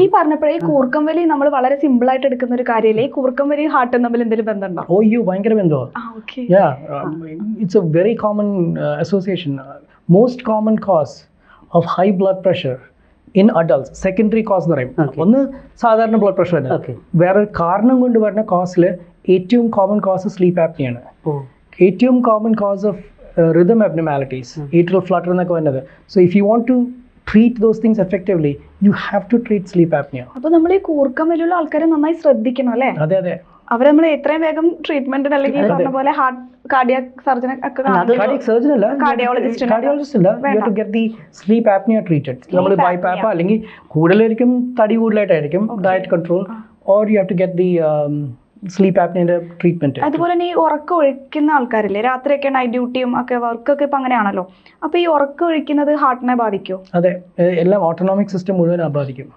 ഈ പറഞ്ഞപ്പോഴേ ഈ കൂർക്കം വലി നമ്മൾ വളരെ സിമ്പിൾ ആയിട്ട് എടുക്കുന്ന ഒരു കാര്യമല്ലേ ഈ കൂർക്കം വലി ഹാർട്ടും തമ്മിൽ എന്തെങ്കിലും ബന്ധമുണ്ടോ? ഓ അയ്യോ ഭയങ്കര ബന്ധമാണ് it's a very common association most common cause of high blood pressure in adults secondary cause blood pressure in adults, secondary എന്ന് പറയും. ഒന്ന് സാധാരണ ബ്ലഡ് പ്രഷർ തന്നെ വേറൊരു വേറെ കാരണം കൊണ്ട് വരുന്ന കോസിൽ ഏറ്റവും കോമൺ കോസ് സ്ലീപ്പ് ആപ്നിയാണ് ഏറ്റവും common cause of rhythm abnormalities ഏറ്റവും ഫ്ലട്ടർ എന്നൊക്കെ വരുന്നത്. So if you want to treat those things effectively you have to treat sleep apnoea അപ്പൊ നമ്മൾ ഈ കൂർക്കം വലിയുള്ള ആൾക്കാരെ നന്നായി ശ്രദ്ധിക്കണം അല്ലേ? അതെ അതെ. അവരെ നമ്മൾ എത്രയും വേഗം ട്രീറ്റ്മെന്റ് അല്ലെങ്കിൽ ഈ പറഞ്ഞ പോലെ ഹാർട്ട് കാർഡിയാക് സർജൻ ഒക്കെ. കാർഡിയക് സർജൻ അല്ല കാർഡിയോളജിസ്റ്റ് കാർഡിയോളജിസ്റ്റ് അല്ല. You. To get the sleep apnoea treated നമ്മൾ Sleep ബൈപ്പാപ്പ അല്ലെങ്കിൽ കൂടുതലായിരിക്കും തടി കൂടുതലായിട്ടായിരിക്കും diet control or you have to get the sleep ആപ്നിയുടെ treatment അതുപോലെ തന്നെ ഈ ഉറക്കം ഒഴിക്കുന്ന ആൾക്കാരില്ലേ രാത്രിയൊക്കെ നൈറ്റ് ഡ്യൂട്ടിയും ഒക്കെ വർക്കൊക്കെ ഇപ്പൊ അങ്ങനെയാണല്ലോ. അപ്പൊ ഈ ഉറക്കം ഒഴിക്കുന്നത് ഹാർട്ടിനെ ബാധിക്കോ അതെ എല്ലാം ഓട്ടോണോമിക് സിസ്റ്റം മുഴുവൻ ബാധിക്കും.